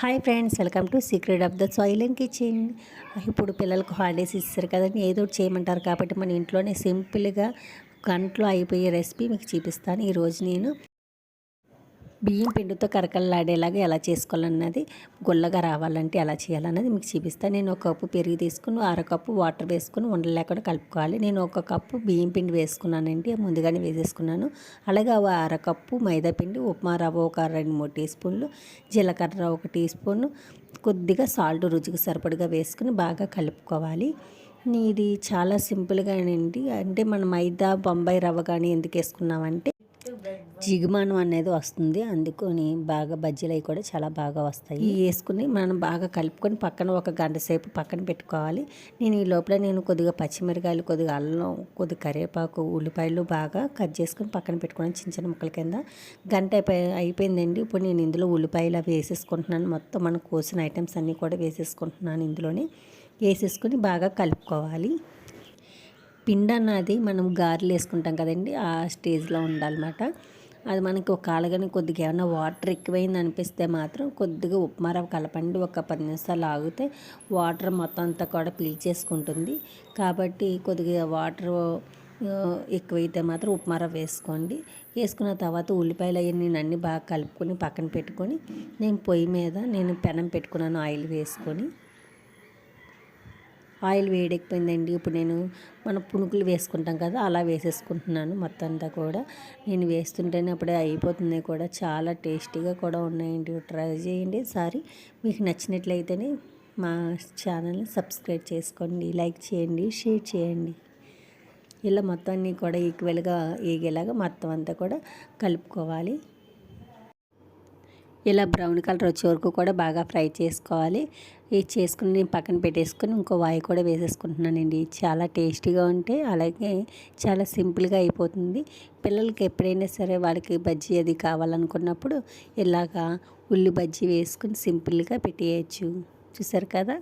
Hi friends welcome to secret of the soil and kitchen. ఇప్పుడు పిల్లలకు holidays ఇస్తారు కదండి ఏదో చేయమంటారు కాబట్టి మన ఇంట్లోనే సింపుల్గా గంటలో అయిపోయే రెసిపీ మీకు చూపిస్తాను. ఈరోజు నేను బియ్యం పిండితో కరకల్లాడేలాగా ఎలా చేసుకోవాలన్నది గుల్లగా రావాలంటే ఎలా చేయాలన్నది మీకు చూపిస్తాను నేను ఒక కప్పు పెరుగు తీసుకుని అరకప్పు వాటర్ వేసుకుని ఉండలేకుండా కలుపుకోవాలి. నేను ఒక కప్పు బియ్యం పిండి వేసుకున్నానండి ముందుగానే వేసేసుకున్నాను. అలాగే అరకప్పు మైదా పిండి ఉప్మా రవ్వ ఒక రెండు మూడు టీ స్పూన్లు జీలకర్ర ఒక టీ స్పూన్ కొద్దిగా సాల్ట్ రుచికి సరిపడిగా వేసుకుని బాగా కలుపుకోవాలి. ఇది చాలా సింపుల్గా అండి అంటే మనం మైదా బొంబాయి రవ్వ కానీ ఎందుకు వేసుకున్నామంటే జిగుమానం అనేది వస్తుంది. అందుకని బాగా బజ్జీలు అవి కూడా చాలా బాగా వస్తాయి. వేసుకుని మనం బాగా కలుపుకొని పక్కన ఒక గంట సేపు పక్కన పెట్టుకోవాలి. నేను ఈ లోపల నేను కొద్దిగా పచ్చిమిరకాయలు కొద్దిగా అల్లం కొద్దిగా కరివేపాకు ఉల్లిపాయలు బాగా కట్ చేసుకుని పక్కన పెట్టుకున్నాను చిన్న చిన్న ముక్కల కింద. గంట అయిపోయి అయిపోయిందండి. ఇప్పుడు నేను ఇందులో ఉల్లిపాయలు అవి వేసేసుకుంటున్నాను. మొత్తం మనం కోసిన ఐటమ్స్ అన్నీ కూడా వేసేసుకుంటున్నాను ఇందులోనే. వేసేసుకుని బాగా కలుపుకోవాలి. పిండి అన్నది మనం గారెలు వేసుకుంటాం కదండి ఆ స్టేజ్లో ఉండాలన్నమాట. అది మనకి ఒక కాలగానే కొద్దిగా ఏమైనా వాటర్ ఎక్కువైంది అనిపిస్తే మాత్రం కొద్దిగా ఉప్మా రవ్వ కలపండి ఒక పది నిమిషాలు ఆగితే వాటర్ మొత్తం అంతా కూడా పీల్చేసుకుంటుంది. కాబట్టి కొద్దిగా వాటర్ ఎక్కువైతే మాత్రం ఉప్మా రవ్వ వేసుకోండి. వేసుకున్న తర్వాత ఉల్లిపాయలు అవన్నీ నేను అన్నీ బాగా కలుపుకొని పక్కన పెట్టుకొని నేను పొయ్యి మీద నేను పెనం పెట్టుకున్నాను ఆయిల్ వేసుకొని. ఆయిల్ వేడెక్కిపోయిందండి. ఇప్పుడు నేను మన పునుకులు వేసుకుంటాం కదా అలా వేసేసుకుంటున్నాను మొత్తం అంతా కూడా. నేను వేస్తుంటేనే అప్పుడే అయిపోతుంది కూడా. చాలా టేస్టీగా కూడా ఉన్నాయండి. ట్రై చేయండి సారీ మీకు నచ్చినట్లయితేనే మా ఛానల్ని సబ్స్క్రైబ్ చేసుకోండి లైక్ చేయండి షేర్ చేయండి. ఇలా మొత్తాన్ని కూడా ఈక్వల్గా ఏగేలాగా మొత్తం అంతా కూడా కలుపుకోవాలి. ఇలా బ్రౌన్ కలర్ వచ్చే వరకు కూడా బాగా ఫ్రై చేసుకోవాలి. ఇది చేసుకుని నేను పక్కన పెట్టేసుకుని ఇంకో వాయి కూడా వేసేసుకుంటున్నానండి. చాలా టేస్టీగా ఉంటే అలాగే చాలా సింపుల్గా అయిపోతుంది. పిల్లలకి ఎప్పుడైనా సరే వాళ్ళకి బజ్జీ అది కావాలనుకున్నప్పుడు ఇలాగా ఉల్లి బజ్జీ వేసుకుని సింపుల్గా పెట్టేయచ్చు. చూసారు కదా?